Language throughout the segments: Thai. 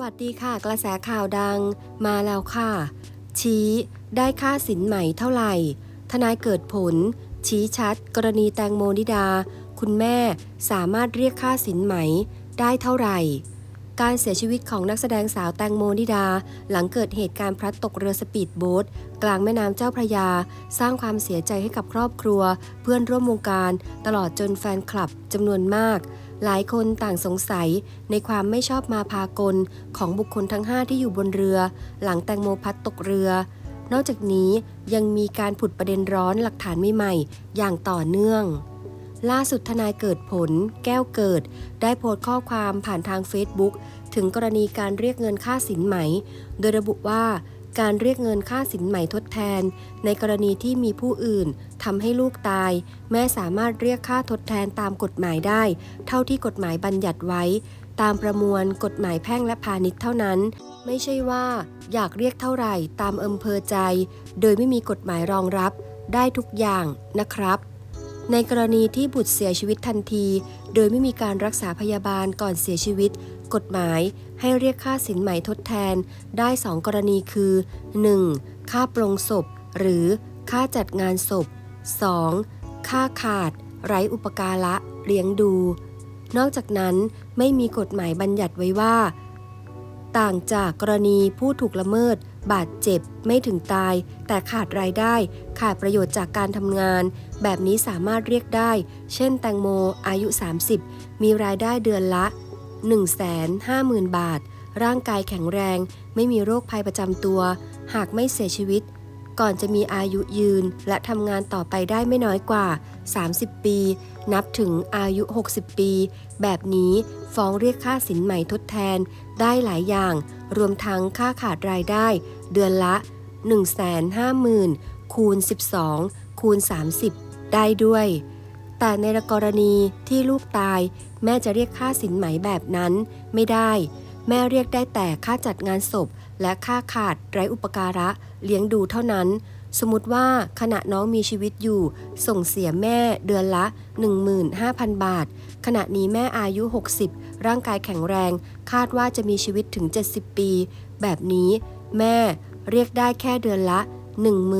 วัสดีค่ะ กระแสข่าวดังมาแล้วค่ะ ชี้ ได้ค่าสินใหม่เท่าไหร่ ทนายเกิดผล ชี้ชัด กรณีแตงโมนิดา คุณแม่สามารถเรียกค่าสินไหมได้เท่าไหร่ การเสียชีวิตของนักแสดงสาวแตงโมนิดา หลังเกิดเหตุการณ์พลัดตกเรือสปีดโบ๊ทกลางแม่น้ำเจ้าพระยา สร้างความเสียใจให้กับครอบครัว เพื่อนร่วมวงการ ตลอดจนแฟนคลับจำนวนมาก หลายคนต่างสงสัยในความไม่ชอบมาพากลของบุคคลทั้ง 5 ที่อยู่บนเรือ หลังแตงโมพัดตกเรือ นอกจากนี้ยังมีการผุดประเด็นร้อนหลักฐานใหม่ๆอย่างต่อเนื่อง ล่าสุดทนายเกิดผล แก้วเกิด ได้โพสต์ข้อความผ่านทาง Facebook ถึงกรณีการเรียกเงินค่าสินไหม โดยระบุว่า การเรียกเงินค่าสินไหม่ทดแทน ในกรณีที่มีผู้อื่นทำให้ลูกตาย แม่สามารถเรียกค่าทดแทนตามกฎหมายได้ เท่าที่กฎหมายบัญญัติไว้ ตามประมวลกฎหมายแพ่งและพาณิชย์เท่านั้น ไม่ใช่ว่า อยากเรียกเท่าไหร่ตามอำเภอใจ โดยไม่มีกฎหมายรองรับ ได้ทุกอย่างนะครับ ในกรณีที่บุตรเสียชีวิตทันที โดยไม่มีการรักษาพยาบาลก่อนเสียชีวิต กฎหมายให้เรียกค่าสินไหมทดแทนได้ 2 กรณีคือ 1. ค่าปรงศพ หรือค่าจัดงานศพ 2. ค่าขาด ไร้อุปการะเลี้ยงดู นอกจากนั้นไม่มีกฎหมายบัญญัติไว้ว่า ต่างจากกรณีผู้ถูกละเมิด บาดเจ็บไม่ถึงตาย แต่ขาดรายได้ ขาดประโยชน์จากการทำงาน แบบนี้สามารถเรียกได้ เช่น แตงโมอายุ 30 มีรายได้เดือนละ 150,000 บาท ร่างกายแข็งแรง ไม่มีโรคภัยประจำตัว หากไม่เสียชีวิต ก่อนจะมีอายุยืนและทำงานต่อไปได้ไม่น้อยกว่า 30 ปี นับถึงอายุ 60 ปี แบบนี้ฟ้องเรียกค่าสินใหม่ทดแทนได้หลายอย่าง รวมทั้งค่าขาดรายได้ เดือนละ 150,000 คูณ 12 คูณ 30 ได้ด้วย แต่ในกรณีที่ลูกตายแม่จะเรียกค่าสินไหมแบบนั้นไม่ได้ แม่เรียกได้แต่ค่าจัดงานศพ และค่าขาดไร้อุปการะเลี้ยงดูเท่านั้น สมมติว่าขณะน้องมีชีวิตอยู่ ส่งเสียแม่เดือนละ 15,000 บาท ขณะนี้แม่อายุ 60 ร่างกายแข็งแรง คาดว่าจะมีชีวิตถึง 70 ปี แบบนี้ แม่เรียกได้แค่เดือนละ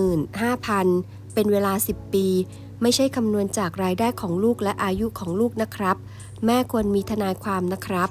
15,000 เป็นเวลา 10 ปี ไม่ใช่คำนวณจากรายได้ของลูกและอายุของลูกนะครับ แม่ควรมีทนายความนะครับ